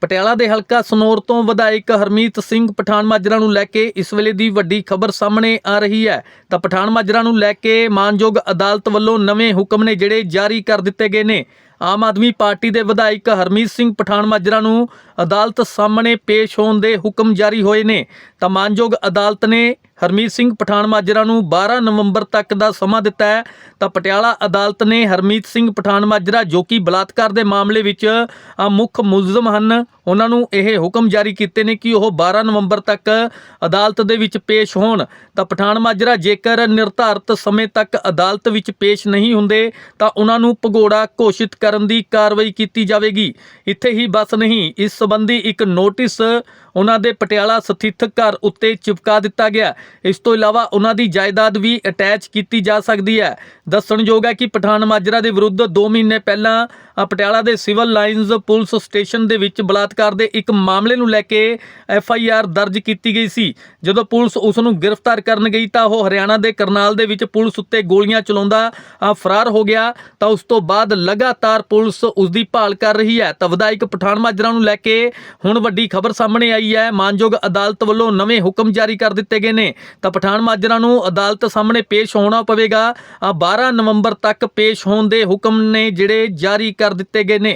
ਪਟਿਆਲਾ ਦੇ ਹਲਕਾ ਸਨੌਰ ਤੋਂ ਵਿਧਾਇਕ ਹਰਮੀਤ ਸਿੰਘ ਪਠਾਨ ਮਾਜਰਾ ਨੂੰ ਲੈ ਕੇ ਇਸ ਵੇਲੇ ਦੀ ਵੱਡੀ ਖਬਰ ਸਾਹਮਣੇ ਆ ਰਹੀ ਹੈ। ਤਾਂ ਪਠਾਨ ਮਾਜਰਾ ਨੂੰ ਲੈ ਕੇ ਮਾਨਯੋਗ ਅਦਾਲਤ ਵੱਲੋਂ ਨਵੇਂ ਹੁਕਮ ਨੇ ਜਿਹੜੇ ਜਾਰੀ ਕਰ ਦਿੱਤੇ ਗਏ ਨੇ। ਆਮ ਆਦਮੀ ਪਾਰਟੀ ਦੇ ਵਿਧਾਇਕ ਹਰਮੀਤ ਸਿੰਘ ਪਠਾਨ ਮਾਜਰਾ ਨੂੰ ਅਦਾਲਤ ਸਾਹਮਣੇ ਪੇਸ਼ ਹੋਣ ਦੇ ਹੁਕਮ ਜਾਰੀ ਹੋਏ ਨੇ। ਤਾਂ ਮਾਨਯੋਗ ਅਦਾਲਤ ਨੇ ਹਰਮੀਤ ਸਿੰਘ ਪਠਾਨ ਮਾਜਰਾ ਨੂੰ 12 ਨਵੰਬਰ ਤੱਕ ਦਾ ਸਮਾਂ ਦਿੱਤਾ ਹੈ। ਤਾਂ ਪਟਿਆਲਾ ਅਦਾਲਤ ਨੇ ਹਰਮੀਤ ਸਿੰਘ ਪਠਾਨ ਮਾਜਰਾ ਜੋ ਕਿ ਬਲਾਤਕਾਰ ਦੇ ਮਾਮਲੇ ਵਿੱਚ ਮੁੱਖ ਮੁਲਜ਼ਮ ਹਨ, ਉਹਨਾਂ ਨੂੰ ਇਹ ਹੁਕਮ ਜਾਰੀ ਕੀਤੇ ਨੇ ਕਿ ਉਹ 12 ਨਵੰਬਰ ਤੱਕ ਅਦਾਲਤ ਦੇ ਵਿੱਚ ਪੇਸ਼ ਹੋਣ। ਤਾਂ ਪਠਾਨ ਮਾਜਰਾ ਜੇਕਰ ਨਿਰਧਾਰਤ ਸਮੇਂ ਤੱਕ ਅਦਾਲਤ ਵਿੱਚ ਪੇਸ਼ ਨਹੀਂ ਹੁੰਦੇ, ਤਾਂ ਉਹਨਾਂ ਨੂੰ ਭਗੌੜਾ ਘੋਸ਼ਿਤ ਕਰ ਕਰਨ ਦੀ ਕਾਰਵਾਈ ਕੀਤੀ ਜਾਵੇਗੀ। ਇੱਥੇ ਹੀ ਬਸ ਨਹੀਂ, ਇਸ ਸੰਬੰਧੀ ਇੱਕ ਨੋਟਿਸ ਉਹਨਾਂ ਦੇ ਪਟਿਆਲਾ ਸਥਿਤ ਘਰ ਉੱਤੇ ਚਿਪਕਾ ਦਿੱਤਾ ਗਿਆ। ਇਸ ਤੋਂ ਇਲਾਵਾ ਉਹਨਾਂ ਦੀ ਜਾਇਦਾਦ ਵੀ ਅਟੈਚ ਕੀਤੀ ਜਾ ਸਕਦੀ ਹੈ। ਦੱਸਣਯੋਗ ਹੈ ਕਿ ਪਠਾਨ ਮਾਜਰਾ ਦੇ ਵਿਰੁੱਧ 2 ਮਹੀਨੇ ਪਹਿਲਾਂ ਪਟਿਆਲਾ ਦੇ ਸਿਵਲ ਲਾਈਨਜ਼ ਪੁਲਿਸ ਸਟੇਸ਼ਨ ਦੇ ਵਿੱਚ ਬਲਾਤਕਾਰ ਦੇ ਇੱਕ ਮਾਮਲੇ ਨੂੰ ਲੈ ਕੇ ਐਫ ਆਈ ਆਰ ਦਰਜ ਕੀਤੀ ਗਈ ਸੀ। ਜਦੋਂ ਪੁਲਿਸ ਉਸ ਨੂੰ ਗ੍ਰਿਫਤਾਰ ਕਰਨ ਗਈ ਤਾਂ ਉਹ ਹਰਿਆਣਾ ਦੇ ਕਰਨਾਲ ਦੇ ਵਿੱਚ ਪੁਲਿਸ ਉੱਤੇ ਗੋਲੀਆਂ ਚਲਾਉਂਦਾ ਫਰਾਰ ਹੋ ਗਿਆ। ਤਾਂ ਉਸ ਤੋਂ ਬਾਅਦ ਲਗਾਤਾਰ ਪੁਲਿਸ ਉਸ ਦੀ ਭਾਲ ਕਰ ਰਹੀ ਹੈ। ਤਾਂ ਵਿਧਾਇਕ ਪਠਾਨ ਮਾਜਰਾ ਨੂੰ ਲੈ ਕੇ ਹੁਣ ਵੱਡੀ ਖਬਰ ਸਾਹਮਣੇ ਆਈ ਹੈ। ਮਾਨਯੋਗ ਅਦਾਲਤ ਵੱਲੋਂ ਨਵੇਂ ਹੁਕਮ ਜਾਰੀ ਕਰ ਦਿੱਤੇ ਗਏ ਨੇ। ਤਾਂ ਪਠਾਨ ਮਾਜਰਾ ਨੂੰ ਅਦਾਲਤ ਸਾਹਮਣੇ ਪੇਸ਼ ਹੋਣਾ ਪਵੇਗਾ। ਅ, 12 ਨਵੰਬਰ ਤੱਕ ਪੇਸ਼ ਹੋਣ ਦੇ ਹੁਕਮ ਨੇ ਜਿਹੜੇ ਜਾਰੀ ਕਰ ਦਿੱਤੇ ਗਏ ਨੇ।